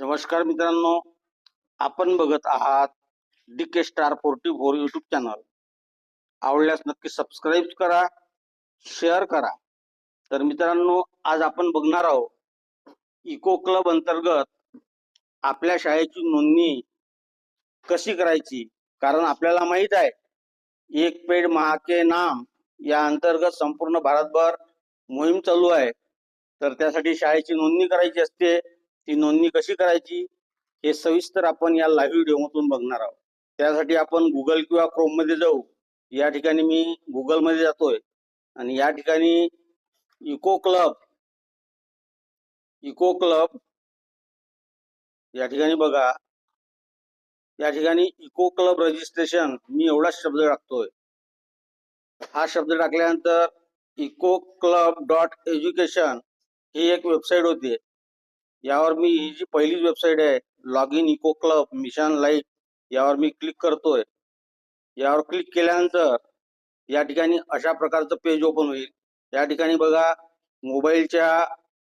नमस्कार मित्रांनो. आपण बघत आहात D K star forty four YouTube channel आवडल्यास नक्की सबस्क्राईब करा शेअर करा. तर मित्रांनो आज आपण बघणार आहोत इको क्लब अंतर्गत आपल्या शाळेची नोंदणी कशी करायची? कारण आपल्याला माहीत आहे एक पेड महाके नाम या अंतर्गत संपूर्ण भारतभर मोहीम चालू आहे. तर त्यासाठी शाळेची नोंदणी करायची असते. ती नोंदणी कशी करायची हे सविस्तर आपण या लाईव्ह व्हिडिओमधून बघणार आहोत. त्यासाठी आपण गुगल किंवा क्रोममध्ये जाऊ. या ठिकाणी मी गुगलमध्ये जातोय. आणि या ठिकाणी इको क्लब इको क्लब या ठिकाणी बघा. या ठिकाणी इको क्लब रजिस्ट्रेशन मी एवढाच शब्द टाकतोय. हा शब्द टाकल्यानंतर इको क्लब डॉट एज्युकेशन ही एक वेबसाईट होती. यावर मी ही जी पहिलीच वेबसाईट आहे log in eco club mission life यावर मी क्लिक करतोय. यावर क्लिक केल्यानंतर या ठिकाणी अशा प्रकारचं पेज ओपन होईल. या ठिकाणी बघा मोबाईलच्या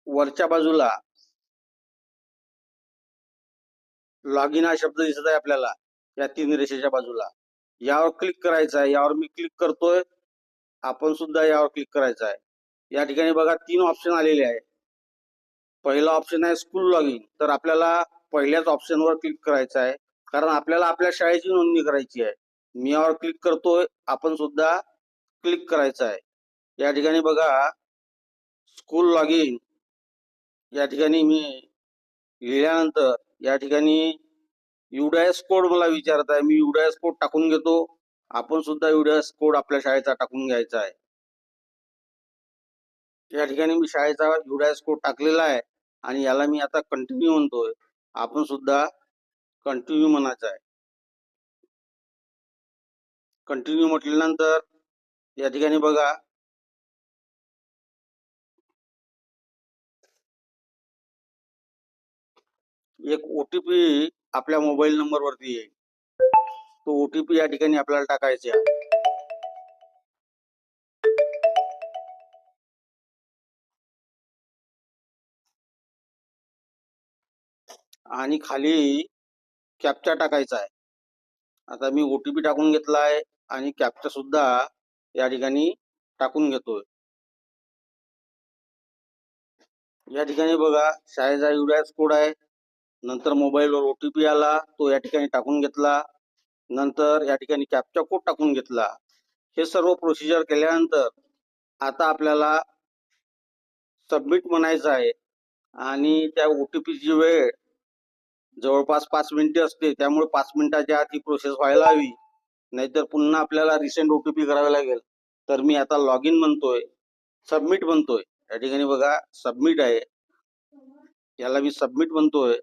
वरच्या बाजूला लॉग इन हा शब्द दिसत आहे आपल्याला या तीन रेषेच्या बाजूला. यावर क्लिक करायचं आहे यावर मी क्लिक करतोय आपण सुद्धा यावर क्लिक करायचं आहे. या ठिकाणी बघा तीन ऑप्शन आलेले आहे. पहिला ऑप्शन आहे स्कूल लॉगिन तर आपल्याला पहिल्याच ऑप्शनवर क्लिक करायचं आहे. कारण आपल्याला आपल्या शाळेची नोंदणी करायची आहे. मी यावर क्लिक करतोय आपण सुद्धा क्लिक करायचं आहे. या ठिकाणी बघा स्कूल लॉगिन या ठिकाणी मी लिहिल्यानंतर या ठिकाणी युडायस कोड मला विचारत आहे. मी युडायस कोड टाकून घेतो. आपण सुद्धा युडायस कोड आपल्या शाळेचा टाकून घ्यायचा आहे. या ठिकाणी मी शाळेचा युडायस कोड टाकलेला आहे. आणि याला मी आता कंटिन्यू म्हणतोय. आपण सुद्धा कंटिन्यू म्हणायचं आहे. कंटिन्यू म्हटल्यानंतर या ठिकाणी बघा. एक ओटीपी आपल्या मोबाईल नंबरवरती येईल. तो ओटीपी या ठिकाणी आपल्याला टाकायचा आणि खाली कॅप्चा टाकायचा आहे. आता मी ओटीपी टाकून घेतला आहे आणि कॅप्चा सुद्धा या ठिकाणी टाकून घेतोय. या ठिकाणी बघा शाळेचा युडॅस कोड आहे. नंतर मोबाईलवर ओटीपी आला तो या ठिकाणी टाकून घेतला. नंतर या ठिकाणी कॅप्चा कोड टाकून घेतला. हे सर्व प्रोसिजर केल्यानंतर आता आपल्याला सबमिट म्हणायचं आहे. आणि त्या ओटीपीची वेळ जवळपास पाच मिनिटे असते त्यामुळे पाच मिनिटाच्या आत ही प्रोसेस व्हायला हवी. नाहीतर पुन्हा आपल्याला रिसेंट ओटीपी करावे लागेल. तर मी आता लॉग इन म्हणतोय सबमिट म्हणतोय. या ठिकाणी बघा सबमिट आहे. याला मी सबमिट म्हणतोय.